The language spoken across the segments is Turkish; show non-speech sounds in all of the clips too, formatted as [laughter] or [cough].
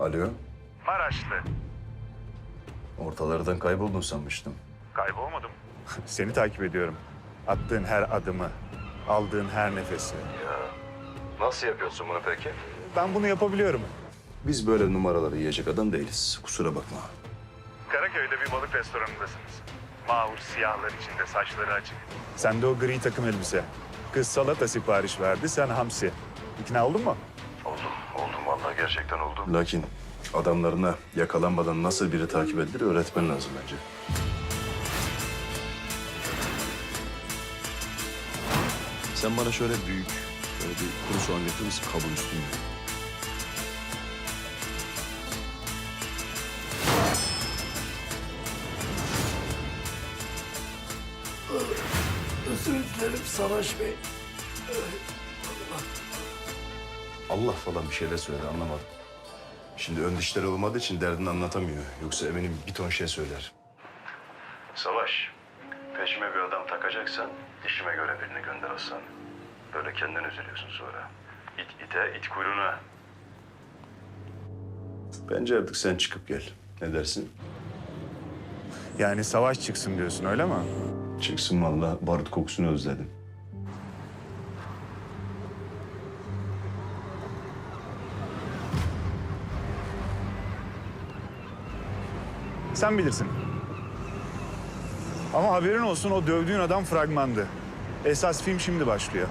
Alo, Maraşlı. ortalardan kayboldun sanmıştım. Kaybolmadım. [laughs] Seni takip ediyorum. Attığın her adımı, aldığın her nefesi. Nasıl yapıyorsun bunu peki? Ben bunu yapabiliyorum. Biz böyle numaraları yiyecek adam değiliz. Kusura bakma. Karaköy'de bir balık restoranındasınız. Mağur siyahlar içinde saçları açık. Sende o gri takım elbise. Kız salata sipariş verdi, sen hamsi. İkna oldun mu? Vallahi gerçekten oldum. Lakin adamlarına yakalanmadan nasıl biri takip edilir öğretmen lazım bence. Sen bana şöyle büyük, böyle bir kuru soğan getirir misin kabın üstünde? Özür dilerim Savaş Bey. Allah falan bir şeyler söyledi anlamadım. Şimdi ön dişleri olmadığı için derdini anlatamıyor. Yoksa eminim bir ton şey söyler. Savaş, peşime bir adam takacaksan işime göre birini gönder Hasan. Böyle kendin üzülüyorsun sonra. İt ite, it kuyruğuna. Bence artık sen çıkıp gel. Ne dersin? Yani savaş çıksın diyorsun öyle mi? Çıksın vallahi barut kokusunu özledim. Sen bilirsin. Ama haberin olsun o dövdüğün adam fragmandı. Esas film şimdi başlıyor.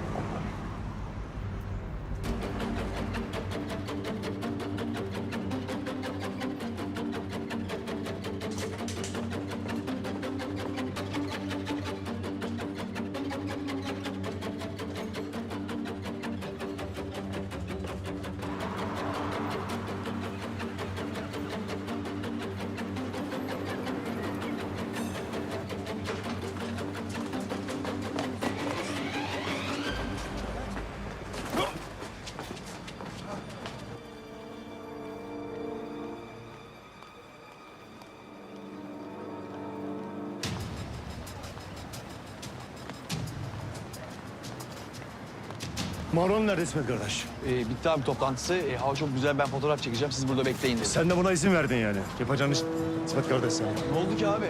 Maron nerede İsmet kardeş? Ee, bitti abi toplantısı. Ee, hava çok güzel. Ben fotoğraf çekeceğim. Siz burada bekleyin dedi. Sen de buna izin verdin yani. Yapacağın iş İsmet kardeş sen. Ne oldu ki abi?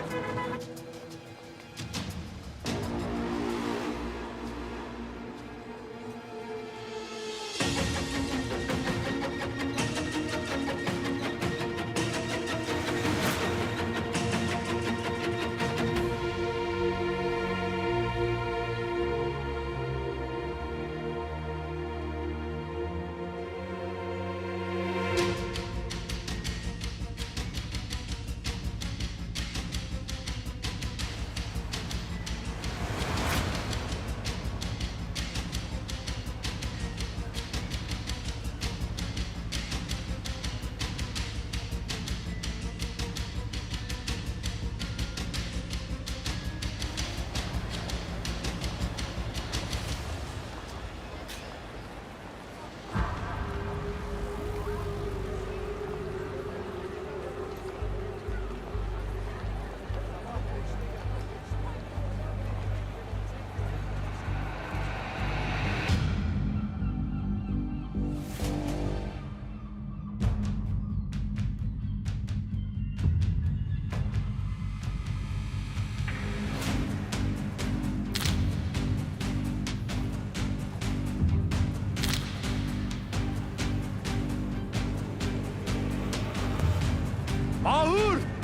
Mahur!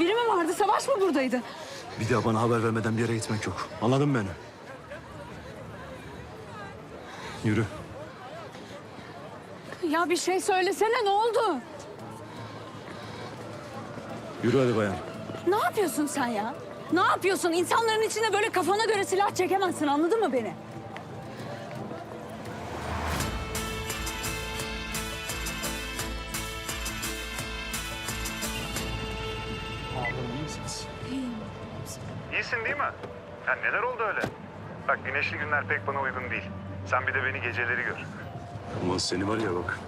Biri mi vardı? Savaş mı buradaydı? Bir daha bana haber vermeden bir yere gitmek yok. Anladın mı beni? Yürü. Ya bir şey söylesene ne oldu? Yürü hadi bayan. Ne yapıyorsun sen ya? Ne yapıyorsun? İnsanların içine böyle kafana göre silah çekemezsin anladın mı beni? İyisin değil mi? Ya neler oldu öyle? Bak güneşli günler pek bana uygun değil. Sen bir de beni geceleri gör. Aman seni var ya bak.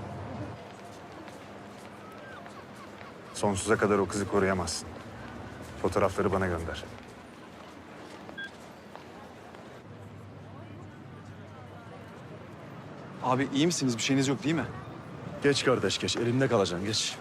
Sonsuza kadar o kızı koruyamazsın. Fotoğrafları bana gönder. Abi iyi misiniz? Bir şeyiniz yok değil mi? Geç kardeş geç. Elimde kalacaksın geç.